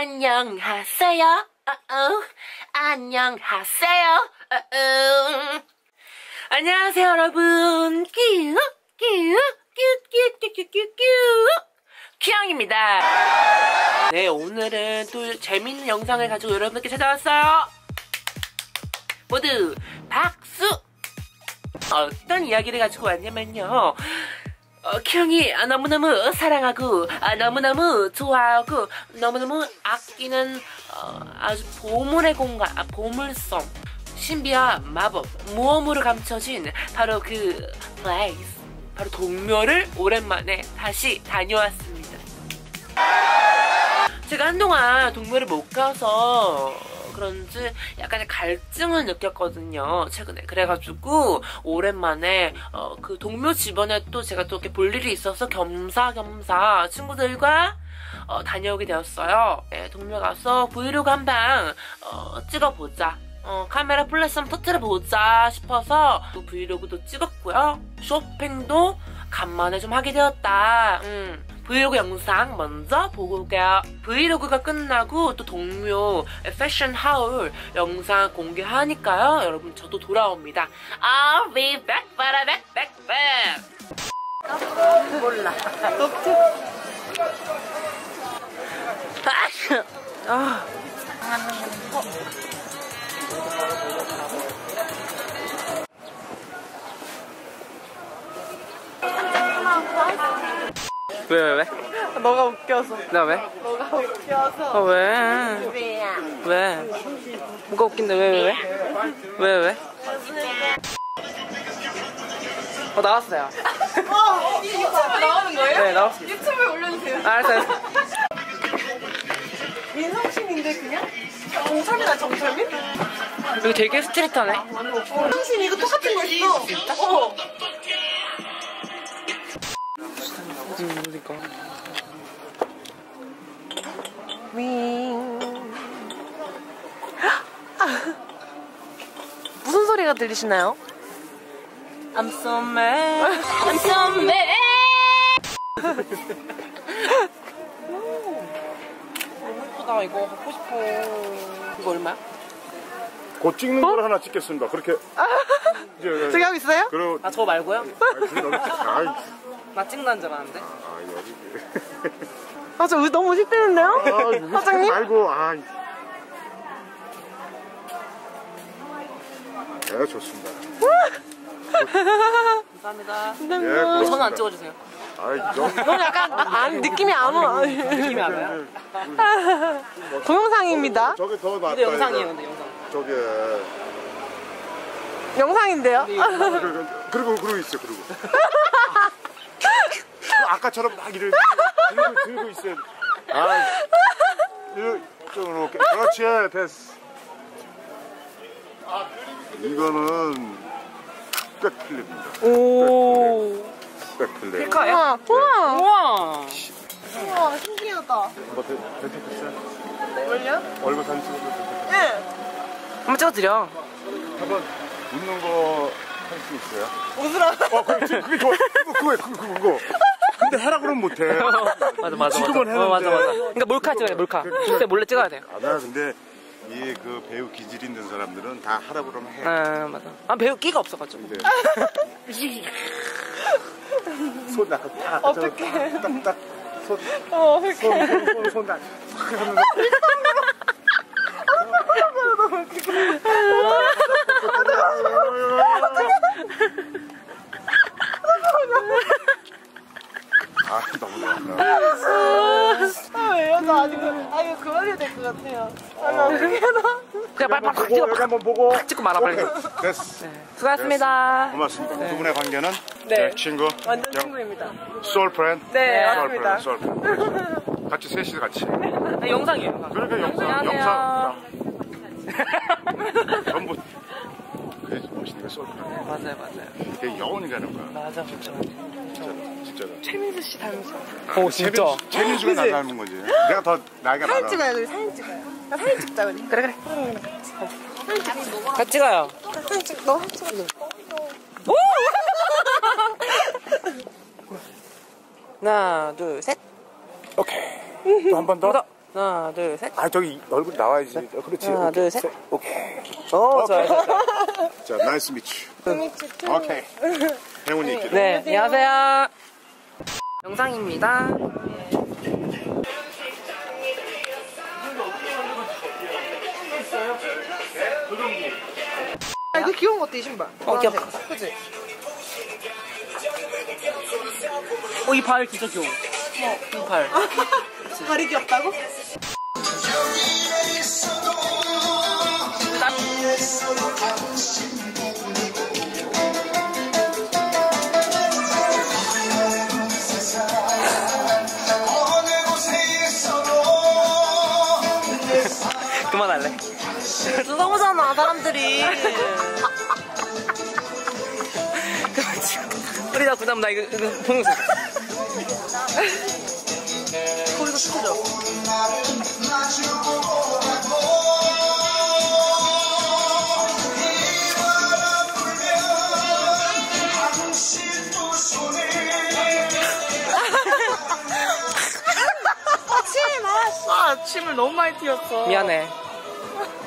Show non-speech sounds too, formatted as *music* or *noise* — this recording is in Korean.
안녕하세요. 어, 어. 안녕하세요. 어, 어. 안녕하세요, 여러분. 끼우, 끼우, 끼우, 끼우, 끼우, 끼우. 키영입니다. 네, 오늘은 또 재밌는 영상을 가지고 여러분께 찾아왔어요. 모두 박수! 어떤 이야기를 가지고 왔냐면요. 어, 키영이 아, 너무너무 사랑하고 아, 너무너무 좋아하고 너무너무 아끼는 어, 아주 보물의 공간, 아, 보물섬 신비와 마법, 무어으로 감춰진 바로 그 플레이스 바로 동묘를 오랜만에 다시 다녀왔습니다. 제가 한동안 동묘를 못 가서 그런지 약간의 갈증을 느꼈거든요. 최근에. 그래가지고 오랜만에 어, 그 동묘 집안에 또 제가 또 이렇게 볼 일이 있어서 겸사겸사 친구들과 어, 다녀오게 되었어요. 네, 동묘 가서 브이로그 한방 어, 찍어보자. 어, 카메라 플래시 한번 터트려보자 싶어서 또 브이로그도 찍었고요. 쇼핑도 간만에 좀 하게 되었다. 음. 브이로그 영상 먼저 보고 올게요. 브이로그가 끝나고 또 동묘 패션 하울 영상 공개하니까요. 여러분 저도 돌아옵니다. I'll be back, back, back, back, back. 몰라. 아, 왜, 왜, 왜? 너가 웃겨서. 나 왜? 너가 웃겨서. 아, 왜? 왜? 뭐가 웃긴데, 왜, 왜, 왜? 왜, 왜? 어, 나왔어요. 어, 이 유튜브에 나오는 거예요? 네, 나왔습니다. 유튜브에 올려주세요. 알았어, 알았어. 민성신인데 그냥? 정철이나 정철민? 여기 되게 스트릿하네. 민성신 이거 똑같은 거 있어. 어. *gasps* 무슨 소리가 들리시나요? I'm so mad. I'm so mad. 너무 예쁘다. 이거 갖고 싶어. 이거 얼마야? 곧 찍는 걸 하나 찍겠습니다. 그렇게. *laughs* 이제, 저기 하고 있어요? 그리고. 아, 저거 말고요? 아이, 나 찍는다는 줄 알았는데. 아, 여기. 아, 저 너무 의식되는데요? 아, *laughs* 사장님? 아이고, 아. 네, 좋습니다. *laughs* 감사합니다. 예, 저는 안 고맙습니다. 찍어주세요. 아이, 여기. 너무 약간, 안, 느낌이 안 와. 느낌이 알아요? 동영상입니다. 저게 더 낫다. 근데 영상이에요. 근데 영상. 저게. 영상인데요? 그리고, 그리고, 그러고 있어, 그리고. *laughs* 아까처럼 막 이렇게 들고, 들고 있어야 돼. 아, 이쪽으로. 그렇지, 됐어. 이거는 백플립입니다. 오. 백플립. 힐카예요? 우와, 우와. 우와. 우와, 신기하다. 뭐, 대- 대체됐어요? 뭘요? 얼굴 사진 찍어도 대체 네. 한번 찍어드려. 한번 웃는 거 할 수 있어요? 웃으라. 어, 그게, 지금 그게 좋아. 그거, 그거, 그거, 그거. 근데 하라 그러면 못해. *laughs* 맞아, 맞아. 지금은 맞아. 어, 맞아. 맞아. 그러니까 몰카 찍어야 돼, 몰카. 그때 몰래 찍어야 돼요. 아, 나 근데 이 그 배우 기질 있는 사람들은 다 하라 그러면 해. 아, 맞아. 아, 배우 끼가 없어가지고. 근데 *laughs* 손 약간 딱 어떡해. 딱, 딱, 손, 어, 손, 손, 손, 손, 딱, 확 하면서. 아, *laughs* 너무 좋다. 아, 왜요? 나 아직, 아, 이거 그만해야 될 것 같아요. 아, 나 어떻게 해나? 그냥 빨리 빨리 보고, 찍어. 여기 한번 보고. 찍고 말아, 빨리. 오케이, 됐어. 수고하셨습니다. 고맙습니다. 두 분의 관계는 네. 네, 친구, 완전 영, 친구입니다. 소울 프렌드, 네, 맞습니다. 소울 프렌드. 같이 셋이 같이. 아, 영상이에요. 영상. 그러니까 영상. 영상. *laughs* 전부. 그게 멋있는 게 소울 프렌드. 맞아요, 맞아요. 그게 영혼이 가는 거야. 맞아, 진짜. 진짜로, 진짜로. 최민수 씨 닮았어. 오, 진짜. 재민수가 나 그치? 닮은 거지. 내가 더 나이가 사진 많아. 찍어요, 우리 사진 찍어요. 나 사진 찍자, 우리. 그래, 그래. 같이 찍어요. 사진 찍, 너 사진 찍어. *laughs* 하나, 둘, 셋. 오케이. 또 한 번 더? 더. 하나, 둘, 셋. 아 저기 얼굴 나와야지. 어, 그렇지. 하나, 오케이. 둘, 셋. 오케이. 어, 좋아요, 좋아요. 자, 나이스 미츠. 오케이. 행운이. 네, 안녕하세요. 영상입니다. 아 이거 귀여운 거 어때 이 신발? 어, 귀엽다. 그치? 어, 이 발 진짜 귀여워. 이 발. *laughs* 발이 귀엽다고? 그만할래. 쳐다보잖아, 사람들이. 우리 나 부담 나 이거, 이거 보는 거. 거기서 시켜줘. 침을 너무 많이 튀었어. 미안해. *laughs*